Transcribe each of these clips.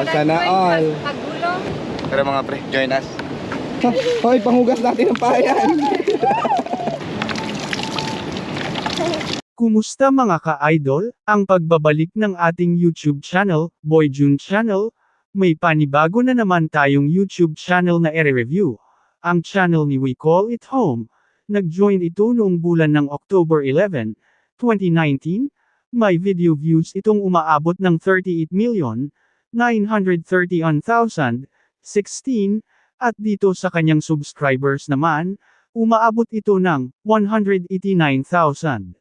Oh, sana all. Pagulo. Pero mga pre, join us. Hoy, panghugas natin ng payan. Kumusta mga ka-idol? Ang pagbabalik ng ating YouTube channel, Boy June Channel, may panibago na naman tayong YouTube channel na ere-review. Ang channel ni We Call It Home. Nag-join ito noong bulan ng October 11, 2019. May video views itong umaabot ng 38,931,016, at dito sa kanyang subscribers naman, umaabot ito ng 189,000.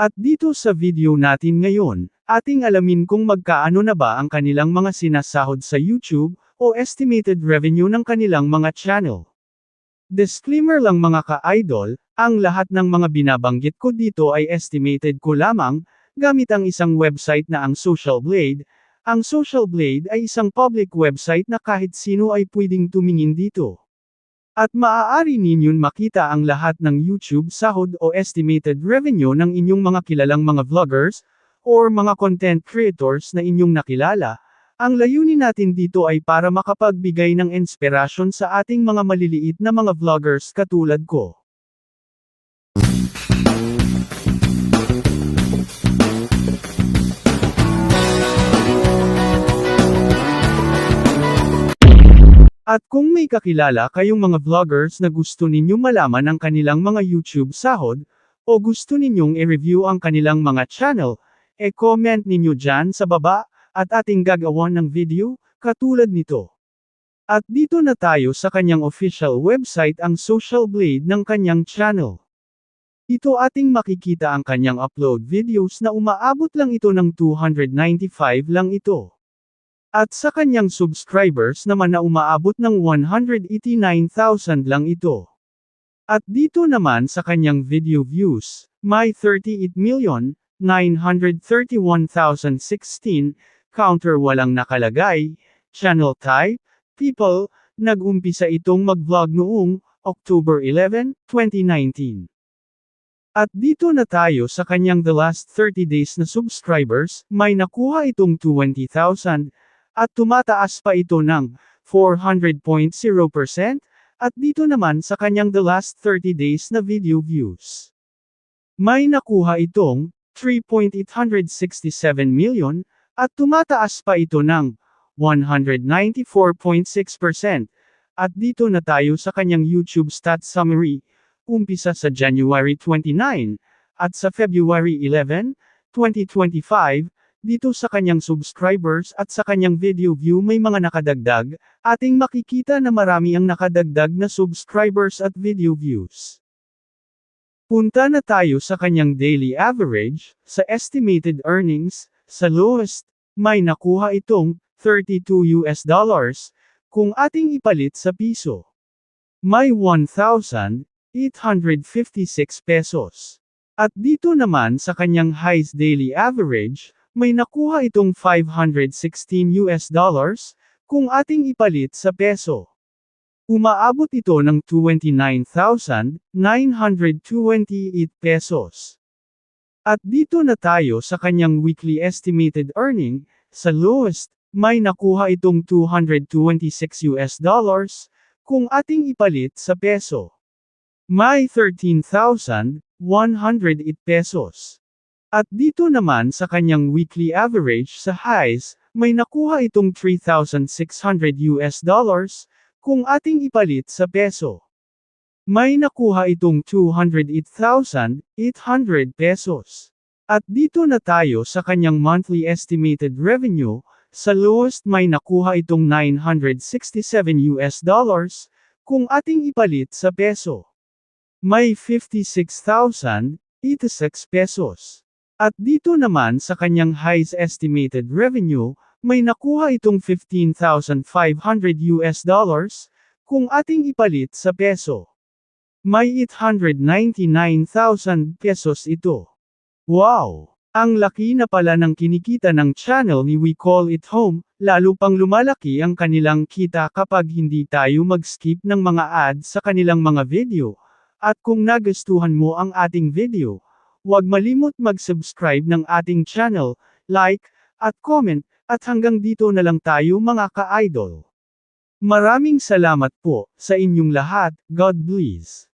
At dito sa video natin ngayon, ating alamin kung magkaano na ba ang kanilang mga sinasahod sa YouTube, o estimated revenue ng kanilang mga channel. Disclaimer lang mga ka-idol, ang lahat ng mga binabanggit ko dito ay estimated ko lamang, gamit ang isang website na ang Social Blade. Ang Social Blade ay isang public website na kahit sino ay pwedeng tumingin dito. At maaari ninyong makita ang lahat ng YouTube sahod o estimated revenue ng inyong mga kilalang mga vloggers, or mga content creators na inyong nakilala. Ang layunin natin dito ay para makapagbigay ng inspirasyon sa ating mga maliliit na mga vloggers katulad ko. At kung may kakilala kayong mga vloggers na gusto ninyong malaman ang kanilang mga YouTube sahod, o gusto ninyong i-review ang kanilang mga channel, e-comment ninyo dyan sa baba, at ating gagawa ng video, katulad nito. At dito na tayo sa kanyang official website ang Social Blade ng kanyang channel. Ito ating makikita ang kanyang upload videos na umaabot lang ito ng 295 lang ito. At sa kanyang subscribers naman na umaabot ng 189,000 lang ito. At dito naman sa kanyang video views, may 38,931,016, counter walang nakalagay, channel type, people, nag-umpisa itong mag-vlog noong October 11, 2019. At dito na tayo sa kanyang the last 30 days na subscribers, may nakuha itong 20,000, at tumataas pa ito ng 400.0%, at dito naman sa kanyang the last 30 days na video views. May nakuha itong 3.867 million, at tumataas pa ito ng 194.6%, at dito na tayo sa kanyang YouTube stats summary, umpisa sa January 29, at sa February 11, 2025, dito sa kanyang subscribers at sa kanyang video view may mga nakadagdag, ating makikita na marami ang nakadagdag na subscribers at video views. Punta na tayo sa kanyang daily average, sa estimated earnings, sa lowest, may nakuha itong 32 US dollars, kung ating ipalit sa piso. May 1,856 pesos. At dito naman sa kanyang highest daily average, may nakuha itong 516 US dollars, kung ating ipalit sa peso. Umaabot ito ng 29,928 pesos. At dito na tayo sa kanyang weekly estimated earning, sa lowest, may nakuha itong 226 US dollars, kung ating ipalit sa peso. May 13,108 pesos. At dito naman sa kanyang weekly average sa highs, may nakuha itong 3,600 US dollars, kung ating ipalit sa peso. May nakuha itong 208,800 pesos. At dito na tayo sa kanyang monthly estimated revenue, sa lowest may nakuha itong 967 US dollars, kung ating ipalit sa peso. May 56,086 pesos. At dito naman sa kanyang highest estimated revenue, may nakuha itong 15,500 US dollars, kung ating ipalit sa peso. May 899,000 pesos ito. Wow! Ang laki na pala ng kinikita ng channel ni We Call It Home, lalo pang lumalaki ang kanilang kita kapag hindi tayo mag-skip ng mga ads sa kanilang mga video. At kung nagustuhan mo ang ating video, huwag malimot mag-subscribe ng ating channel, like, at comment, At hanggang dito na lang tayo mga ka-idol. Maraming salamat po sa inyong lahat, God bless.